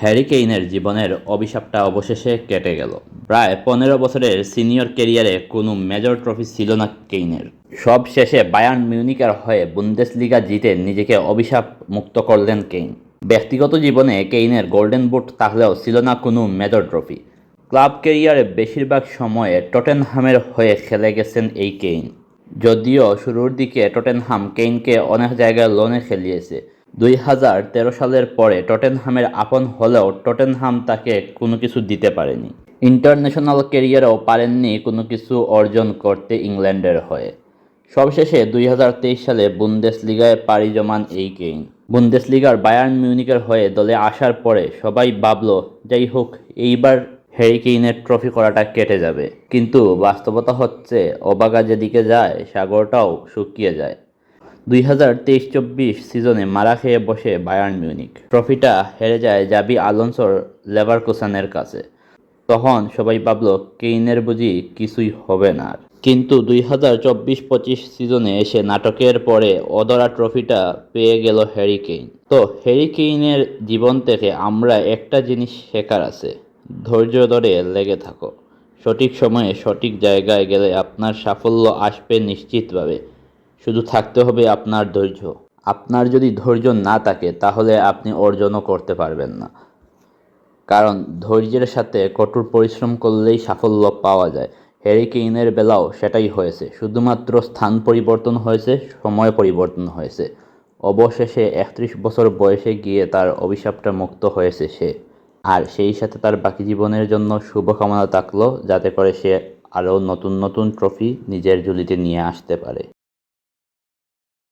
Harry কেইনের জীবনের অভিশাপটা অবশেষে কেটে গেল। প্রায় পনেরো বছরের সিনিয়র ক্যারিয়ারে কোনো মেজর ট্রফি ছিল না কেইনের। সব শেষে বায়ার্ন মিউনিকের হয়ে বুন্দেসলিগা জিতে নিজেকে অভিশাপ মুক্ত করলেন কেইন। ব্যক্তিগত জীবনে কেইনের গোল্ডেন বুট থাকলেও ছিল না কোনো মেজর ট্রফি। ক্লাব ক্যারিয়ারে বেশিরভাগ সময়ে টটেনহামের হয়ে খেলে গেছেন এই কেইন। যদিও শুরুর দিকে টটেনহাম কেইনকে অনেক জায়গায় লোনে খেলিয়েছে দুই হাজার তেরো সালের পরে টটেনহামের আপন হলেও টটেনহাম তাকে কোনো কিছু দিতে পারেনি। ইন্টারন্যাশনাল ক্যারিয়ারেও পারেননি কোনো কিছু অর্জন করতে ইংল্যান্ডের হয়ে। সবশেষে দুই হাজার তেইশ সালে বুন্দেসলিগায় পাড়ি জমান এই কেইন। বুন্দেসলিগার বায়ার্ন মিউনিকের হয়ে দলে আসার পরে সবাই ভাবল, যাই হোক, এইবার হ্যারি কেইনের ট্রফি করাটা কেটে যাবে। কিন্তু বাস্তবতা হচ্ছে, অবাগা যেদিকে যায়, সাগরটাও শুকিয়ে যায়। দুই হাজার তেইশ চব্বিশ সিজনে মারা খেয়ে বসে বায়ার্ন মিউনিক। ট্রফিটা হেরে যায় জাবি আলোনসোর লেভারকুসানের কাছে। তখন সবাই ভাবলো, কেইনের বুঝি কিছুই হবে না আর। কিন্তু দুই হাজার চব্বিশ পঁচিশ সিজনে এসে নাটকের পরে অদরা ট্রফিটা পেয়ে গেল হ্যারি কেইন। তো হ্যারি কেইনের জীবন থেকে আমরা একটা জিনিস শেখার আছে, ধৈর্য ধরে লেগে থাকো। সঠিক সময়ে সঠিক জায়গায় গেলে আপনার সাফল্য আসবে নিশ্চিতভাবে। শুধু থাকতে হবে আপনার ধৈর্য। আপনার যদি ধৈর্য না থাকে, তাহলে আপনি অর্জনও করতে পারবেন না। কারণ ধৈর্যের সাথে কঠোর পরিশ্রম করলেই সাফল্য পাওয়া যায়। হ্যারি কেইনের বেলাও সেটাই হয়েছে। শুধুমাত্র স্থান পরিবর্তন হয়েছে, সময় পরিবর্তন হয়েছে। অবশেষে একত্রিশ বছর বয়সে গিয়ে তার অভিশাপটা মুক্ত হয়েছে সে। আর সেই সাথে তার বাকি জীবনের জন্য শুভকামনা থাকল, যাতে করে সে আরও নতুন নতুন ট্রফি নিজের ঝুলিতে নিয়ে আসতে পারে।